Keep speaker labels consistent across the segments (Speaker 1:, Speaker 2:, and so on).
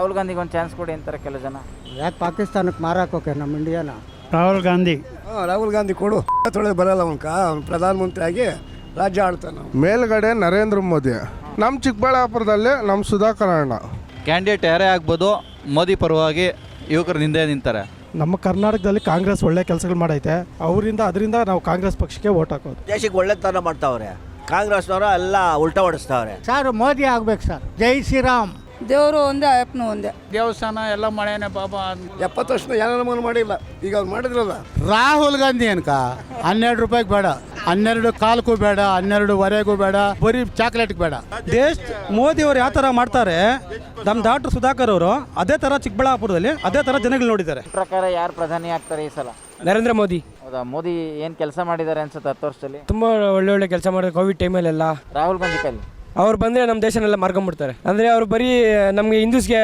Speaker 1: ರಾಹುಲ್ ಗಾಂಧಿಗೆ ಒಂದು ಚಾನ್ಸ್ ಕೊಡಿ ಅಂತಾರೆ ಕೆಲವು ಜನ.
Speaker 2: ಯಾಕೆ ಪಾಕಿಸ್ತಾನಕ್ಕೆ ಮಾರಾಕೋಕೆ ನಮ್ಮ ಇಂಡಿಯಾನ?
Speaker 3: ರಾಹುಲ್ ಗಾಂಧಿ.
Speaker 4: ರಾಹುಲ್ ಗಾಂಧಿ ಕೊಡು. ತೊಳೆ ಬರಲ್ಲ ಅವನ್ಕ. ಅವ್ನು ಪ್ರಧಾನಮಂತ್ರಿ ಆಗಿ ರಾಜ್ಯ ಆಳ್ತಾನೆ
Speaker 5: ಮೇಲ್ಗಡೆ ನರೇಂದ್ರ ಮೋದಿ. ನಮ್ಮ ಚಿಕ್ಕಬಳ್ಳಾಪುರದಲ್ಲಿ ನಮ್ಮ ಸುಧಾಕರ್ ಅಣ್ಣ.
Speaker 6: ಕ್ಯಾಂಡಿಡೇಟ್ ಯಾರೇ ಆಗ್ಬೋದು ಮೋದಿ ಪರವಾಗಿ ಯುವಕರು ನಿಂದೆ ನಿಂತಾರೆ.
Speaker 3: ನಮ್ಮ ಕರ್ನಾಟಕದಲ್ಲಿ ಕಾಂಗ್ರೆಸ್ ಒಳ್ಳೆ ಕೆಲಸಗಳು ಮಾಡೈತೆ. ಅವರಿಂದ ಅದರಿಂದ ನಾವು ಕಾಂಗ್ರೆಸ್ ಪಕ್ಷಕ್ಕೆ ಓಟ್ ಹಾಕೋದು.
Speaker 7: ದೇಶಕ್ಕೆ ಒಳ್ಳೆತನ ಮಾಡ್ತಾವ್ರೆ. ಕಾಂಗ್ರೆಸ್ನವರು ಎಲ್ಲ ಉಲ್ಟಾ ಹೊಡಿಸ್ತಾವ್ರೆ
Speaker 2: ಸರ್ ಮೋದಿ ಆಗ್ಬೇಕು ಸರ್. ಜೈ ಶ್ರೀರಾಮ್.
Speaker 8: ದೇವರು ಒಂದೇ ಅಯ್ಯಪ್ಪನು ಒಂದೇ.
Speaker 1: ದೇವಸ್ಥಾನ ಎಲ್ಲ ಮಳೆನೆ ಪಾಪ
Speaker 4: ಎಪ್ಪತ್ತು ವರ್ಷದ ಯಾರು ಮನೆ ಮಾಡಿಲ್ಲ. ಈಗ ಅವ್ರು ಮಾಡಿದ್ರಲ್ಲ.
Speaker 2: ರಾಹುಲ್ ಗಾಂಧಿ ಅನ್ಕ ಹನ್ನೆರಡು ರೂಪಾಯಿಗೆ ಬೇಡ. ಹನ್ನೆರಡು ಕಾಲ್ಕು ಬೇಡ ಹನ್ನೆರಡುವರೆಗೂ ಬೇಡ ಬರೀ ಚಾಕ್ಲೇಟ್ ಬೇಡ.
Speaker 3: ದೇಶ ಮೋದಿ ಅವರು ಯಾವ ತರ ಮಾಡ್ತಾರೆ ನಮ್ಮ ಡಾಕ್ಟರ್ ಸುಧಾಕರ್ ಅವರು ಅದೇ ತರ ಚಿಕ್ಕಬಳ್ಳಾಪುರದಲ್ಲಿ ಅದೇ ತರ ಜನಗಳು ನೋಡಿದ್ದಾರೆ.
Speaker 1: ಪ್ರಕಾರ ಯಾರು ಪ್ರಧಾನಿ ಆಗ್ತಾರೆ ಈ ಸಲ?
Speaker 3: ನರೇಂದ್ರ ಮೋದಿ.
Speaker 1: ಹೌದಾ? ಮೋದಿ ಏನು ಕೆಲಸ ಮಾಡಿದ್ದಾರೆ ಅನ್ಸುತ್ತೆ ಹತ್ತು ವರ್ಷದಲ್ಲಿ?
Speaker 3: ತುಂಬಾ ಒಳ್ಳೆ ಒಳ್ಳೆ ಕೆಲಸ ಮಾಡಿದ್ರು ಕೋವಿಡ್ ಟೈಮಲ್ಲೆಲ್ಲ
Speaker 1: ರಾಹುಲ್ ಗಾಂಧಿ ಕೈಲಿ.
Speaker 3: ಅವ್ರು ಬಂದರೆ ನಮ್ಮ ದೇಶನೆಲ್ಲ ಮಾರ್ಕೊಂಡ್ಬಿಡ್ತಾರೆ ಅಂದರೆ ಅವರು ಬರೀ ನಮಗೆ ಹಿಂದೂಸ್ಗೆ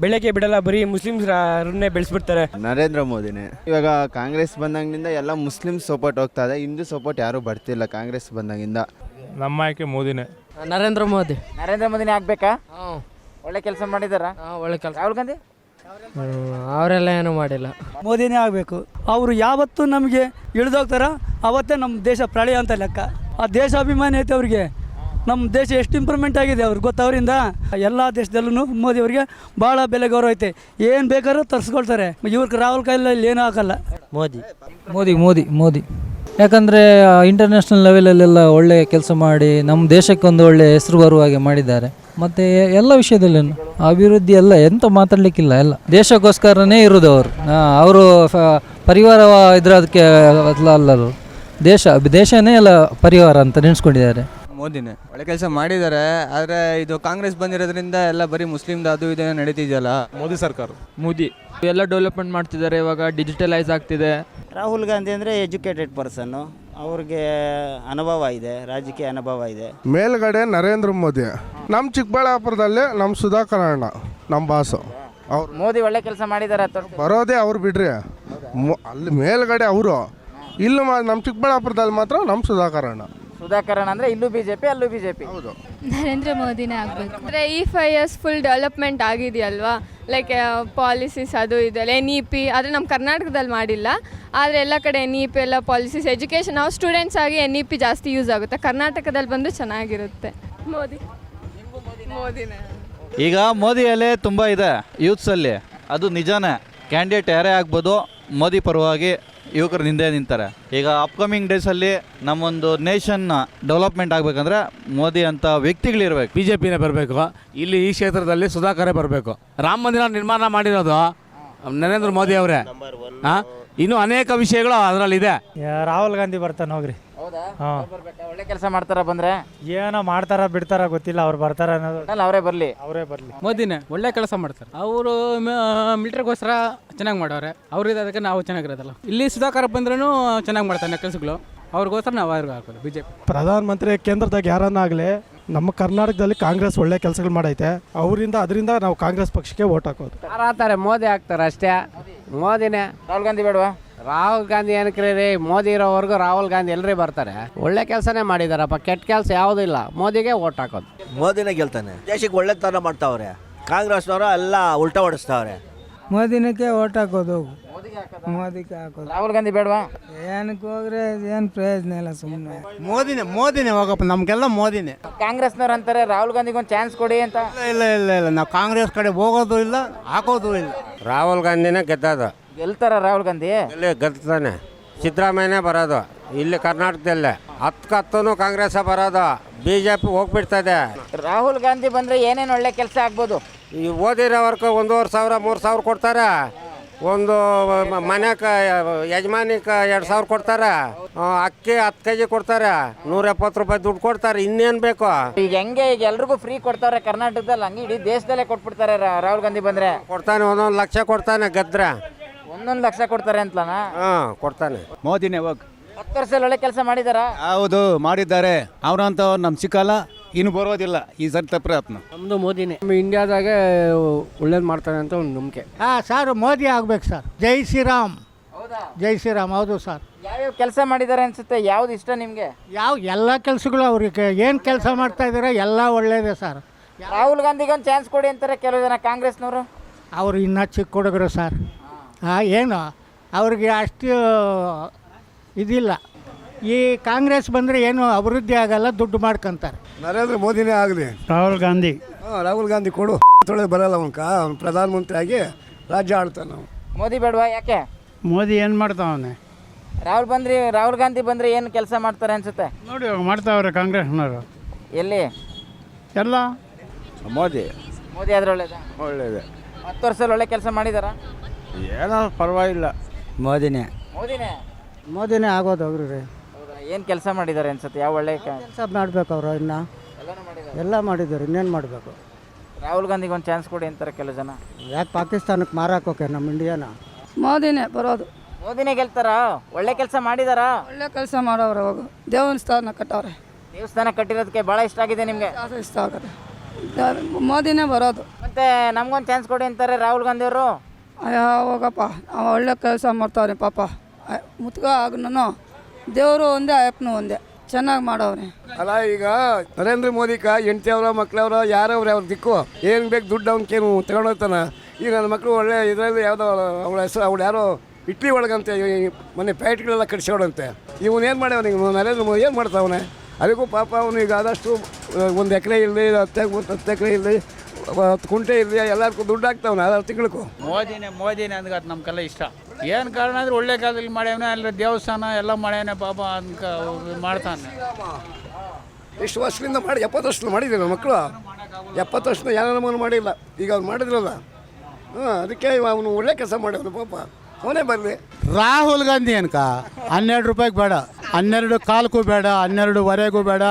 Speaker 3: ಬೆಳಗ್ಗೆ ಬಿಡಲ್ಲ ಬರೀ ಮುಸ್ಲಿಮ್ಸ್ರನ್ನೇ ಬೆಳೆಸ್ಬಿಡ್ತಾರೆ.
Speaker 9: ನರೇಂದ್ರ ಮೋದಿನೇ. ಇವಾಗ ಕಾಂಗ್ರೆಸ್ ಬಂದಾಗಿನಿಂದ ಎಲ್ಲ ಮುಸ್ಲಿಮ್ಸ್ ಸಪೋರ್ಟ್ ಹೋಗ್ತಾ ಇದೆ. ಹಿಂದೂ ಸಪೋರ್ಟ್ ಯಾರೂ ಬರ್ತಿಲ್ಲ ಕಾಂಗ್ರೆಸ್ ಬಂದಾಗಿಂದ.
Speaker 5: ನಮ್ಮ ಆಯ್ಕೆ ಮೋದಿನೇ.
Speaker 3: ನರೇಂದ್ರ ಮೋದಿ.
Speaker 1: ನರೇಂದ್ರ ಮೋದಿನೇ ಆಗ್ಬೇಕಾ? ಒಳ್ಳೆ ಕೆಲಸ ಮಾಡಿದಾರ?
Speaker 3: ಒಳ್ಳೆ ಕೆಲಸ.
Speaker 1: ರಾಹುಲ್ ಗಾಂಧಿ?
Speaker 3: ಅವರೆಲ್ಲ ಏನೂ ಮಾಡಿಲ್ಲ.
Speaker 8: ಮೋದಿನೇ ಆಗಬೇಕು. ಅವರು ಯಾವತ್ತು ನಮಗೆ ಇಳಿದೋಗ್ತಾರ ಅವತ್ತೇ ನಮ್ಮ ದೇಶ ಪ್ರಳಯ ಅಂತ ಲೆಕ್ಕ. ಆ ದೇಶಾಭಿಮಾನಿ ಐತೆ ಅವ್ರಿಗೆ. ನಮ್ಮ ದೇಶ ಎಷ್ಟು ಇಂಪ್ರೂವ್ಮೆಂಟ್ ಆಗಿದೆ ಅವ್ರಿಗೆ ಗೊತ್ತವರಿಂದ ಎಲ್ಲ ದೇಶದಲ್ಲೂ ಮೋದಿ ಅವರಿಗೆ ಭಾಳ ಬೆಲೆ ಗೌರವ ಐತೆ. ಏನು ಬೇಕಾದ್ರೂ ತರಿಸ್ಕೊಳ್ತಾರೆ. ಇವ್ರಿಗೆ ರಾಹುಲ್ ಕೈಲಲ್ಲಿ ಏನೂ ಆಗಲ್ಲ.
Speaker 3: ಮೋದಿ.
Speaker 10: ಮೋದಿ ಮೋದಿ ಮೋದಿ. ಯಾಕಂದರೆ ಇಂಟರ್ನ್ಯಾಷನಲ್ ಲೆವೆಲಲ್ಲೆಲ್ಲ ಒಳ್ಳೆಯ ಕೆಲಸ ಮಾಡಿ ನಮ್ಮ ದೇಶಕ್ಕೊಂದು ಒಳ್ಳೆಯ ಹೆಸರು ಬರುವ ಹಾಗೆ ಮಾಡಿದ್ದಾರೆ. ಮತ್ತು ಎಲ್ಲ ವಿಷಯದಲ್ಲೂ ಅಭಿವೃದ್ಧಿ ಎಲ್ಲ ಎಂತ ಮಾತಾಡಲಿಕ್ಕಿಲ್ಲ ಎಲ್ಲ. ದೇಶಕ್ಕೋಸ್ಕರನೇ ಇರೋದು ಅವರು. ಅವರು ಪರಿವಾರ ಇದ್ರ ಅದಕ್ಕೆ ಅಲ್ಲ ಅಲ್ಲರು ದೇಶ ದೇಶನೇ ಎಲ್ಲ ಪರಿವಾರ ಅಂತ ನೆನೆಸ್ಕೊಂಡಿದ್ದಾರೆ.
Speaker 9: ಮೋದಿನೇ. ಒಳ್ಳೆ ಕೆಲಸ ಮಾಡಿದ್ದಾರೆ ಆದರೆ ಇದು ಕಾಂಗ್ರೆಸ್ ಬಂದಿರೋದ್ರಿಂದ ಎಲ್ಲ ಬರೀ ಮುಸ್ಲಿಮ್ದು ಅದು ಇದು ನಡೀತಿದೆಯಲ್ಲ?
Speaker 3: ಮೋದಿ ಸರ್ಕಾರ.
Speaker 10: ಮೋದಿ. ಎಲ್ಲ ಡೆವಲಪ್ಮೆಂಟ್ ಮಾಡ್ತಿದ್ದಾರೆ ಇವಾಗ ಡಿಜಿಟಲೈಸ್ ಆಗ್ತಿದೆ.
Speaker 2: ರಾಹುಲ್ ಗಾಂಧಿ ಅಂದರೆ ಎಜುಕೇಟೆಡ್ ಪರ್ಸನ್ ಅವ್ರಿಗೆ ಅನುಭವ ಇದೆ ರಾಜಕೀಯ ಅನುಭವ ಇದೆ.
Speaker 5: ಮೇಲ್ಗಡೆ ನರೇಂದ್ರ ಮೋದಿ. ನಮ್ಮ ಚಿಕ್ಕಬಳ್ಳಾಪುರದಲ್ಲಿ ನಮ್ಮ ಸುಧಾಕರ್ ಅಣ್ಣ ನಮ್ಮ ಬಾಸು. ಅವ್ರು
Speaker 1: ಮೋದಿ ಒಳ್ಳೆ ಕೆಲಸ ಮಾಡಿದ್ದಾರೆ
Speaker 5: ಬರೋದೇ ಅವ್ರು ಬಿಡ್ರಿ. ಮೊ- ಅಲ್ಲಿ ಮೇಲ್ಗಡೆ ಅವರು. ಇಲ್ಲಿ ಮಾ ನಮ್ಮ ಚಿಕ್ಕಬಳ್ಳಾಪುರದಲ್ಲಿ ಮಾತ್ರ ನಮ್ಮ ಸುಧಾಕರ್ ಅಣ್ಣ
Speaker 1: ಸುಧಾಕರನ್ ಅಂದ್ರೆ ಇಲ್ಲೂ ಬಿಜೆಪಿ ಅಲ್ಲೂ ಬಿಜೆಪಿ.
Speaker 5: ಹೌದು.
Speaker 8: ನರೇಂದ್ರ ಮೋದಿನೇ ಆಗಬೇಕು. ಅಂದರೆ ಈ ಫೈವ್ ಇಯರ್ಸ್ ಫುಲ್ ಡೆವಲಪ್ಮೆಂಟ್ ಆಗಿದೆಯಲ್ವಾ? ಲೈಕ್ ಪಾಲಿಸೀಸ್ ಅದು ಇದೆಲ್ಲ ಎನ್ ಇ ಪಿ ಆದರೆ ನಮ್ಮ ಕರ್ನಾಟಕದಲ್ಲಿ ಮಾಡಿಲ್ಲ. ಆದರೆ ಎಲ್ಲ ಕಡೆ ಎನ್ ಇ ಪಿ ಎಲ್ಲ ಪಾಲಿಸೀಸ್ ಎಜುಕೇಷನ್ ನಾವು ಸ್ಟೂಡೆಂಟ್ಸ್ ಆಗಿ ಎನ್ ಇ ಪಿ ಜಾಸ್ತಿ ಯೂಸ್ ಆಗುತ್ತೆ. ಕರ್ನಾಟಕದಲ್ಲಿ ಬಂದು ಚೆನ್ನಾಗಿರುತ್ತೆ. ಮೋದಿ. ಮೋದಿನೇ.
Speaker 6: ಈಗ ಮೋದಿ ಅಲೆ ತುಂಬ ಇದೆ ಯೂತ್ಸಲ್ಲಿ ಅದು ನಿಜಾನೇ. ಕ್ಯಾಂಡಿಡೇಟ್ ಯಾರೇ ಆಗ್ಬೋದು ಮೋದಿ ಪರವಾಗಿ ಯುವಕರು ನಿಂದೆ ನಿಂತಾರೆ. ಈಗ ಅಪ್ಕಮಿಂಗ್ ಡೇಸಲ್ಲಿ ನಮ್ಮೊಂದು ನೇಷನ್ನ ಡೆವಲಪ್ಮೆಂಟ್ ಆಗಬೇಕಂದ್ರೆ ಮೋದಿ ಅಂತ ವ್ಯಕ್ತಿಗಳಿರ್ಬೇಕು.
Speaker 3: ಬಿ ಜೆ ಪಿನೇ ಬರಬೇಕು. ಇಲ್ಲಿ ಈ ಕ್ಷೇತ್ರದಲ್ಲಿ ಸುಧಾಕರೇ ಬರಬೇಕು. ರಾಮ ಮಂದಿರ ನಿರ್ಮಾಣ ಮಾಡಿರೋದು ನರೇಂದ್ರ ಮೋದಿ ಅವರೇ. ಹಾಂ ಇನ್ನೂ ಅನೇಕ ವಿಷಯಗಳು ಅದರಲ್ಲಿದೆ. ರಾಹುಲ್ ಗಾಂಧಿ ಬರ್ತಾನೆ ಹೋಗ್ರಿ.
Speaker 1: ಹೌದಾ?
Speaker 3: ಹಾಂ.
Speaker 1: ಬರ್ಬೇಕಾ? ಒಳ್ಳೆ ಕೆಲಸ ಮಾಡ್ತಾರ ಬಂದ್ರೆ?
Speaker 3: ಏನೋ ಮಾಡ್ತಾರ ಬಿಡ್ತಾರ ಗೊತ್ತಿಲ್ಲ ಅವ್ರು ಬರ್ತಾರ ಅನ್ನೋದು.
Speaker 1: ಅಲ್ಲ ಅವರೇ ಬರ್ಲಿ.
Speaker 3: ಅವರೇ ಬರಲಿ.
Speaker 10: ಮೋದಿನೇ ಒಳ್ಳೆ ಕೆಲಸ ಮಾಡ್ತಾರೆ. ಅವರು ಮಿಲಿಟರಿಗೋಸ್ಕರ ಚೆನ್ನಾಗಿ ಮಾಡವ್ರೆ ಅವ್ರಿಗೆ ಅದಕ್ಕೆ ನಾವು ಚೆನ್ನಾಗಿರೋದಲ್ಲ. ಇಲ್ಲಿ ಸುಧಾಕರ್ ಬಂದ್ರೂ ಚೆನ್ನಾಗಿ ಮಾಡ್ತಾನೆ ಕೆಲಸಗಳು. ಅವ್ರಿಗೋಸ್ಕರ ನಾವು ಅವ್ರಿಗೆ ಹಾಕೋದು ಬಿ ಜೆ ಪಿ
Speaker 3: ಪ್ರಧಾನಮಂತ್ರಿ ಕೇಂದ್ರದಾಗ ಯಾರನ್ನಾಗಲಿ ನಮ್ಮ ಕರ್ನಾಟಕದಲ್ಲಿ ಕಾಂಗ್ರೆಸ್ ಒಳ್ಳೆ ಕೆಲಸಗಳು ಮಾಡೈತೆ. ಅವರಿಂದ ಅದರಿಂದ ನಾವು ಕಾಂಗ್ರೆಸ್ ಪಕ್ಷಕ್ಕೆ ಓಟ್ ಹಾಕೋದು.
Speaker 2: ಯಾರಾಗ್ತಾರೆ ಮೋದಿ ಆಗ್ತಾರೆ ಅಷ್ಟೇ. ಮೋದಿನೇ.
Speaker 1: ರಾಹುಲ್ ಗಾಂಧಿ ಬೇಡವಾ?
Speaker 2: ರಾಹುಲ್ ಗಾಂಧಿ ಏನಕ್ರಿ ರೀ ಮೋದಿ ಇರೋವರೆಗೂ ರಾಹುಲ್ ಗಾಂಧಿ ಎಲ್ಲರೂ ಬರ್ತಾರೆ. ಒಳ್ಳೆ ಕೆಲಸನೇ ಮಾಡಿದಾರಪ್ಪ. ಕೆಟ್ಟ ಕೆಲಸ ಯಾವುದೂ ಇಲ್ಲ. ಮೋದಿಗೆ ಓಟ್ ಹಾಕೋದು.
Speaker 7: ಮೋದಿನೇ ಗೆಲ್ತಾನೆ. ದೇಶಕ್ಕೆ ಒಳ್ಳೆತನ ಮಾಡ್ತಾವ್ರೆ. ಕಾಂಗ್ರೆಸ್ನವರು ಎಲ್ಲ ಉಲ್ಟಾ ಹೊಡಿಸ್ತಾವ್ರೆ
Speaker 8: ಮೋದಿನಕ್ಕೆ ಓಟ್ ಹಾಕೋದು. ಮೋದಿಗೆ ಹಾಕೋದು.
Speaker 1: ರಾಹುಲ್ ಗಾಂಧಿ ಬೇಡವಾ?
Speaker 8: ಏನಕ್ಕೆ ಹೋಗ್ರೆ ಏನು ಪ್ರಯೋಜನ ಇಲ್ಲ ಸುಮ್ಮನೆ
Speaker 2: ಮೋದಿನೇ ಮೋದಿನೇ ಹೋಗಪ್ಪ. ನಮಗೆಲ್ಲ ಮೋದಿನೇ.
Speaker 1: ಕಾಂಗ್ರೆಸ್ನವ್ರು ಅಂತಾರೆ ರಾಹುಲ್ ಗಾಂಧಿಗೆ ಒಂದು ಚಾನ್ಸ್ ಕೊಡಿ ಅಂತ.
Speaker 2: ಇಲ್ಲ ಇಲ್ಲ ಇಲ್ಲ ನಾವು ಕಾಂಗ್ರೆಸ್ ಕಡೆ ಹೋಗೋದು ಇಲ್ಲ ಹಾಕೋದು ಇಲ್ಲ. ರಾಹುಲ್ ಗಾಂಧಿನೇ ಗೆದ್ದದ
Speaker 1: ಗೆಲ್ತಾರ ರಾಹುಲ್ ಗಾಂಧಿ?
Speaker 2: ಇಲ್ಲಿ ಗೆಲ್ತಾನೆ? ಸಿದ್ದರಾಮಯ್ಯನೇ ಬರೋದು. ಇಲ್ಲಿ ಕರ್ನಾಟಕದಲ್ಲೇ. ಹತ್ತು ಹತ್ತೂ ಕಾಂಗ್ರೆಸ್ ಬರೋದು. ಬಿ ಜೆ ಪಿ ಹೋಗ್ಬಿಡ್ತದೆ
Speaker 1: ರಾಹುಲ್ ಗಾಂಧಿ ಬಂದ್ರೆ ಏನೇನು ಒಳ್ಳೆ ಕೆಲಸ ಆಗ್ಬೋದು?
Speaker 2: ಈ ಓದಿರೋವರ್ಗೆ ಒಂದೂವರೆ ಸಾವಿರ ಮೂರು ಸಾವಿರ ಕೊಡ್ತಾರೆ. ಒಂದು ಮನೆಕ ಯಜಮಾನಿಕ ಎರಡು ಸಾವಿರ ಕೊಡ್ತಾರೆ. ಅಕ್ಕಿ ಹತ್ತು ಕೆ ಜಿ ಕೊಡ್ತಾರೆ. ನೂರ ಎಪ್ಪತ್ತು ರೂಪಾಯಿ ದುಡ್ಡು ಕೊಡ್ತಾರೆ. ಇನ್ನೇನು ಬೇಕು?
Speaker 1: ಈಗ ಹೆಂಗೆ? ಈಗ ಎಲ್ರಿಗೂ ಫ್ರೀ ಕೊಡ್ತಾರೆ ಕರ್ನಾಟಕದಲ್ಲಿ. ಹಂಗೆ ಇಡೀ ದೇಶದಲ್ಲೇ ಕೊಟ್ಬಿಡ್ತಾರೆ ರಾಹುಲ್ ಗಾಂಧಿ ಬಂದ್ರೆ.
Speaker 2: ಕೊಡ್ತಾನೆ ಒಂದೊಂದು ಲಕ್ಷ ಕೊಡ್ತಾನೆ ಗೆದ್ರೆ.
Speaker 1: ಒಂದೊಂದು ಲಕ್ಷ ಕೊಡ್ತಾರೆ ಅಂತಲನಾ?
Speaker 2: ಹಾ ಕೊಡ್ತಾನೆ.
Speaker 9: ಮೋದಿನೇ ಹೋಗ್.
Speaker 1: ಹತ್ತು ವರ್ಷ ಒಳ್ಳೆ ಕೆಲಸ ಮಾಡಿದಾರ?
Speaker 9: ಹೌದು ಮಾಡಿದ್ದಾರೆ. ಅವರಂತ ನಮ್ ಸಿಕ್ಕಲ್ಲ ಇನ್ನು ಬರೋದಿಲ್ಲ. ಈ ಸರಿ ಪ್ರಯತ್ನ.
Speaker 2: ನಮ್ಮದು ಮೋದಿನೇ. ನಮ್ಮ ಇಂಡಿಯಾದಾಗೆ ಒಳ್ಳೇದು ಮಾಡ್ತಾನೆ ಅಂತ ಒಂದು ನಂಬಿಕೆ. ಹಾ ಸರ್ ಮೋದಿ ಆಗ್ಬೇಕು ಸರ್. ಜೈ ಶ್ರೀರಾಮ್. ಜೈ ಶ್ರೀರಾಮ್ ಹೌದು ಸರ್.
Speaker 1: ಯಾವ್ಯಾವ ಕೆಲಸ ಮಾಡಿದ್ದಾರೆ ಅನ್ಸುತ್ತೆ? ಯಾವ್ದು ಇಷ್ಟ ನಿಮ್ಗೆ?
Speaker 2: ಯಾವ ಎಲ್ಲ ಕೆಲಸಗಳು ಅವ್ರಿಗೆ ಏನು ಕೆಲಸ ಮಾಡ್ತಾ ಇದ್ದಾರೆ ಎಲ್ಲ ಒಳ್ಳೇದೇ ಸರ್.
Speaker 1: ರಾಹುಲ್ ಗಾಂಧಿಗೆ ಒಂದು ಚಾನ್ಸ್ ಕೊಡಿ ಅಂತಾರೆ ಕೆಲವು ಜನ ಕಾಂಗ್ರೆಸ್ನವರು.
Speaker 11: ಅವರು ಇನ್ನೂ ಚಿಕ್ಕ ಹುಡುಗರು ಸರ್. ಏನು? ಅವ್ರಿಗೆ ಅಷ್ಟು ಇದಿಲ್ಲ. ಈ ಕಾಂಗ್ರೆಸ್ ಬಂದರೆ ಏನು ಅಭಿವೃದ್ಧಿ ಆಗಲ್ಲ ದುಡ್ಡು ಮಾಡ್ಕೊಂತಾರೆ.
Speaker 4: ನರೇಂದ್ರ ಮೋದಿನೇ ಆಗಲಿ.
Speaker 11: ರಾಹುಲ್ ಗಾಂಧಿ.
Speaker 4: ಹಾಂ ರಾಹುಲ್ ಗಾಂಧಿ ಕೊಡು. ತೊಳೆದು ಬರಲ್ಲ ಅವನ್ಕ. ಅವ್ನು ಪ್ರಧಾನಮಂತ್ರಿ ಆಗಿ ರಾಜ್ಯ ಆಳ್ತಾನೆ ನಾವು
Speaker 1: ಮೋದಿ ಬೇಡವಾ ಯಾಕೆ?
Speaker 11: ಮೋದಿ ಏನು ಮಾಡ್ತಾವನೆ
Speaker 1: ರಾಹುಲ್ ಬಂದ್ರಿ ರಾಹುಲ್ ಗಾಂಧಿ ಬಂದರೆ ಏನು ಕೆಲಸ ಮಾಡ್ತಾರೆ ಅನ್ಸುತ್ತೆ?
Speaker 11: ನೋಡಿ ಇವಾಗ ಮಾಡ್ತಾವ್ರೆ ಕಾಂಗ್ರೆಸ್ನವರು.
Speaker 1: ಎಲ್ಲಿ?
Speaker 11: ಎಲ್ಲ.
Speaker 12: ಮೋದಿ.
Speaker 1: ಮೋದಿ ಆದರೆ ಒಳ್ಳೇದ?
Speaker 12: ಒಳ್ಳೇದೆ.
Speaker 1: ಹತ್ತು ವರ್ಷದಲ್ಲಿ ಒಳ್ಳೆ ಕೆಲಸ ಮಾಡಿದಾರ?
Speaker 12: ಏನೋ ಪರವಾಗಿಲ್ಲ.
Speaker 3: ಮೋದಿನೇ.
Speaker 1: ಮೋದಿನೇ?
Speaker 11: ಮೋದಿನೇ ಆಗೋದು ಅವರು
Speaker 1: ಹೌದಾ? ಏನು ಕೆಲಸ ಮಾಡಿದ್ದಾರೆ ಅನ್ಸುತ್ತೆ? ಯಾವ ಒಳ್ಳೆ ಕ-
Speaker 11: ಕೆಲಸ ಮಾಡಬೇಕು ಅವರು ಇನ್ನು.
Speaker 1: ಎಲ್ಲನೂ ಮಾಡಿದ್ದಾರೆ
Speaker 11: ಎಲ್ಲ ಮಾಡಿದ್ದಾರೆ ಇನ್ನೇನು ಮಾಡಬೇಕು?
Speaker 1: ರಾಹುಲ್ ಗಾಂಧಿಗೆ ಒಂದು ಚಾನ್ಸ್ ಕೊಡಿ ಅಂತಾರೆ ಕೆಲವು ಜನ.
Speaker 11: ಯಾಕೆ ಪಾಕಿಸ್ತಾನಕ್ಕೆ ಮಾರಾಕೋಕೆ ನಮ್ಮ ಇಂಡಿಯಾನ?
Speaker 13: ಮೋದಿನೇ ಬರೋದು.
Speaker 1: ಮೋದಿನೇ ಗೆಲ್ತಾರ? ಒಳ್ಳೆ ಕೆಲಸ ಮಾಡಿದಾರ?
Speaker 13: ಒಳ್ಳೆ ಕೆಲಸ ಮಾಡೋರು ಅವಾಗ ದೇವನ ಸ್ಥಾನ ಕಟ್ಟವ್ರೆ.
Speaker 1: ದೇವಸ್ಥಾನ ಕಟ್ಟಿರೋದಕ್ಕೆ ಭಾಳ ಇಷ್ಟ ಆಗಿದೆ ನಿಮಗೆ?
Speaker 13: ಇಷ್ಟ ಆಗುತ್ತೆ. ಮೋದಿನೇ ಬರೋದು.
Speaker 1: ಮತ್ತೆ ನಮ್ಗೊಂದು ಚಾನ್ಸ್ ಕೊಡಿ ಅಂತಾರೆ ರಾಹುಲ್ ಗಾಂಧಿ
Speaker 13: ಹೋಗಪ್ಪ ಅವ ಒಳ್ಳೆ ಕೆಲಸ ಮಾಡ್ತಾವ್ರೆ ಪಾಪ. ಮುತ್ಕ ಆಗ್ನೂ ದೇವರು ಒಂದೇ, ಅಯ್ಯಪ್ಪನು ಒಂದೇ. ಚೆನ್ನಾಗಿ ಮಾಡವ್ರೆ
Speaker 4: ಅಲ್ಲ, ಈಗ ನರೇಂದ್ರ ಮೋದಿಕ ಹೆಂಡತಿ ಅವರ ಮಕ್ಳವ್ರ ಯಾರವ್ರೆ ಅವ್ರ ದಿಕ್ಕು? ಏನು ಬೇಕು ದುಡ್ಡು ಅವನಕೇನು ತಗೊಂಡೋಗ್ತಾನ ಈಗ ನನ್ನ ಮಕ್ಕಳು ಒಳ್ಳೆ, ಇದರಲ್ಲಿ ಯಾವುದೋ ಅವಳ ಹೆಸರು, ಅವಳು ಯಾರೋ ಇಟ್ಲಿ ಒಳಗಂತೆ ಮನೆ ಮೊನ್ನೆ ಪ್ಯಾಟ್ಗಳೆಲ್ಲ ಕಟ್ಸೋಡಂತೆ ಇವನು ಏನು ಮಾಡ್ಯಾವ ಈಗ ನರೇಂದ್ರ ಮೋದಿ ಏನು ಮಾಡ್ತಾವನೆ? ಅದಕ್ಕೂ ಪಾಪ ಅವನು ಈಗ ಆದಷ್ಟು, ಒಂದು ಎಕರೆ ಇರಲಿ ಹತ್ತು ಹತ್ತು ಎಕರೆ ಇರಲಿ ಕುಂಟೆ ಇರಲಿ ಎಲ್ಲದಕ್ಕೂ ದುಡ್ಡು ಹಾಕ್ತಾವನೆ ಆರು ತಿಂಗಳಿಗೂ.
Speaker 11: ಮೋದಿನೇ ಮೋದಿನೇ ನಮ್ಮ ನಮ್ಗೆಲ್ಲ ಇಷ್ಟ. ಏನು ಕಾರಣ ಅಂದ್ರೆ ಒಳ್ಳೆ ಕಾಲದಲ್ಲಿ ಮಾಡ್ಯಾವನೆ ಅಲ್ಲಿ ದೇವಸ್ಥಾನ ಎಲ್ಲ ಮಾಡ್ಯಾನೆ ಪಾಪ ಅನ್ಕ ಮಾಡ್ತಾನೆ.
Speaker 4: ಇಷ್ಟು ವರ್ಷದಿಂದ ಮಾಡಿ ಎಪ್ಪತ್ತು ವರ್ಷ ಮಾಡಿದ್ದೀರ ಮಕ್ಕಳು. ಎಪ್ಪತ್ತು ವರ್ಷದ ಯಾರು ನಮಗೂ ಮಾಡಿಲ್ಲ. ಈಗ ಅವ್ನು ಮಾಡಿದ್ರಲ್ಲ. ಹಾಂ ಅದಕ್ಕೆ ಅವನು ಒಳ್ಳೆ ಕೆಲಸ ಮಾಡ್ಯವನು ಪಾಪ. ಅವನೇ ಬರಲಿ.
Speaker 11: ರಾಹುಲ್ ಗಾಂಧಿ ಅನ್ಕ ಹನ್ನೆರಡು ರೂಪಾಯಿಗೆ ಬೇಡ ಹನ್ನೆರಡು ಕಾಲಕ್ಕೂ ಬೇಡ ಹನ್ನೆರಡುವರೆಗೂ ಬೇಡ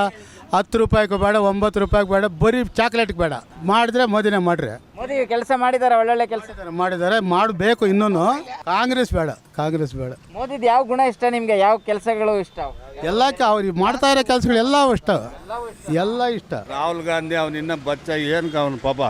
Speaker 11: ಹತ್ತು ರೂಪಾಯಿಗೂ ಬೇಡ ಒಂಬತ್ತು ರೂಪಾಯಿಗೆ ಬೇಡ ಬರೀ ಚಾಕ್ಲೇಟ್ಗೆ ಬೇಡ. ಮಾಡಿದ್ರೆ ಮೋದಿನೇ ಮಾಡ್ರಿ.
Speaker 1: ಮೋದಿ ಕೆಲಸ ಮಾಡಿದ್ದಾರೆ ಒಳ್ಳೊಳ್ಳೆ ಕೆಲಸ.
Speaker 11: ಮಾಡಿದ್ದಾರೆ ಮಾಡಬೇಕು ಇನ್ನೂ ಕಾಂಗ್ರೆಸ್ ಬೇಡ ಕಾಂಗ್ರೆಸ್ ಬೇಡ.
Speaker 1: ಮೋದಿ ಯಾವ ಗುಣ ಇಷ್ಟ ನಿಮ್ಗೆ? ಯಾವ ಕೆಲಸಗಳು ಇಷ್ಟ?
Speaker 11: ಎಲ್ಲಕ್ಕೆ ಅವ್ರಿಗೆ ಮಾಡ್ತಾ ಇರೋ ಕೆಲಸಗಳು ಎಲ್ಲ ಇಷ್ಟ. ಎಲ್ಲ ಇಷ್ಟ.
Speaker 2: ರಾಹುಲ್ ಗಾಂಧಿ ಅವ್ನು ಇನ್ನ ಬಚ್ಚ ಏನು ಅವನು ಪಾಪ?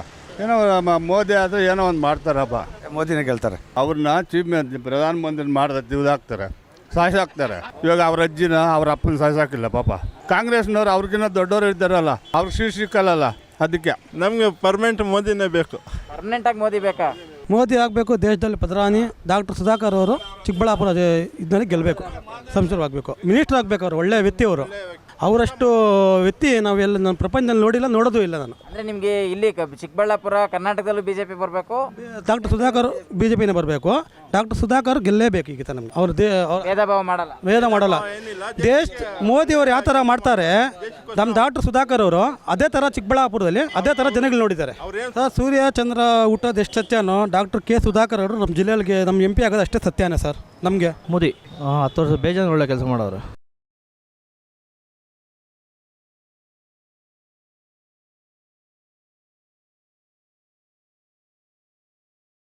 Speaker 2: ಏನೋ ಮ- ಮೋದಿ ಆದ್ರೆ ಏನೋ ಒಂದು ಮಾಡ್ತಾರಪ್ಪ.
Speaker 12: ಮೋದಿನೇ ಗೆಲ್ತಾರೆ.
Speaker 2: ಅವ್ರನ್ನ ಚೀಫ್ ಮಿನಿಸ್ಟರ್ ಪ್ರಧಾನಮಂತ್ರಿ ಮಾಡ್ದ ಇದಾಕ್ತಾರೆ ಸಾಯಿಸಾಕ್ತಾರೆ. ಇವಾಗ ಅವ್ರ ಅಜ್ಜಿನ ಅವ್ರ ಅಪ್ಪನ ಸಾಯಿಸಾಕಿಲ್ಲ ಪಾಪ. ಕಾಂಗ್ರೆಸ್ನವ್ರು ಅವ್ರಿಗಿನ್ನ ದೊಡ್ಡವರು ಇದ್ದಾರಲ್ಲ ಅವ್ರು ಸೀಟ್ ಸಿಕ್ಕಲ್ಲ ಅದಕ್ಕೆ. ನಮಗೆ ಪರ್ಮನೆಂಟ್ ಮೋದಿನೇ ಬೇಕು.
Speaker 1: ಪರ್ಮನೆಂಟ್ ಆಗಿ ಮೋದಿ ಬೇಕಾ?
Speaker 3: ಮೋದಿ ಆಗಬೇಕು ದೇಶದಲ್ಲಿ ಪ್ರಧಾನಿ ಡಾಕ್ಟರ್ ಸುಧಾಕರ್ ಅವರು ಚಿಕ್ಕಬಳ್ಳಾಪುರ ಇದರಲ್ಲಿ ಗೆಲ್ಲಬೇಕು ಸಂಸದರಾಗಬೇಕು ಮಿನಿಸ್ಟರ್ ಆಗಬೇಕು ಅವರು ಒಳ್ಳೆಯ ವ್ಯಕ್ತಿ ಅವರು. ಅವರಷ್ಟು ವ್ಯಕ್ತಿ ನಾವೆಲ್ಲ ನಾನು ಪ್ರಪಂಚದಲ್ಲಿ ನೋಡಿಲ್ಲ ನೋಡೋದು ಇಲ್ಲ ನಾನು.
Speaker 1: ಅಂದರೆ ನಿಮಗೆ ಇಲ್ಲಿ ಕ- ಚಿಕ್ಕಬಳ್ಳಾಪುರ ಕರ್ನಾಟಕದಲ್ಲೂ ಪಿ ಬರಬೇಕು?
Speaker 3: ಡಾಕ್ಟರ್ ಸುಧಾಕರ್ ಬಿ ಜೆ ಪಿನೇ ಬರಬೇಕು. ಡಾಕ್ಟರ್ ಸುಧಾಕರ್ ಗೆಲ್ಲೇಬೇಕು ಈಗ ನಮ್ಗೆ ಅವ್ರ ದೇ ಅವ್ರ
Speaker 1: ಭೇದ ಭಾವ ಮಾಡಲ್ಲ.
Speaker 3: ವೇದ ಮಾಡಲ್ಲ. ದೇಶ ಮೋದಿ ಅವರು ಯಾವ ಥರ ಮಾಡ್ತಾರೆ ನಮ್ಮ ಡಾಕ್ಟರ್ ಸುಧಾಕರ್ ಅವರು ಅದೇ ಥರ ಚಿಕ್ಕಬಳ್ಳಾಪುರದಲ್ಲಿ ಅದೇ ಥರ ಜನಗಳು ನೋಡಿದ್ದಾರೆ. ಸರ್ ಸೂರ್ಯ ಚಂದ್ರ ಹುಟ್ಟೋದು ಎಷ್ಟು ಸತ್ಯನೋ ಡಾಕ್ಟರ್ ಕೆ ಸುಧಾಕರ್ ಅವರು ನಮ್ಮ ಜಿಲ್ಲೆಯಲ್ಲಿ ನಮ್ಮ ಎಂ ಪಿ ಆಗೋದು ಅಷ್ಟೇ ಸತ್ಯನೇ ಸರ್ ನಮಗೆ.
Speaker 9: ಮೋದಿ ಹತ್ತು ವರ್ಷ ಬೇಜಾನ್ ಒಳ್ಳೆ ಕೆಲಸ ಮಾಡೋರು.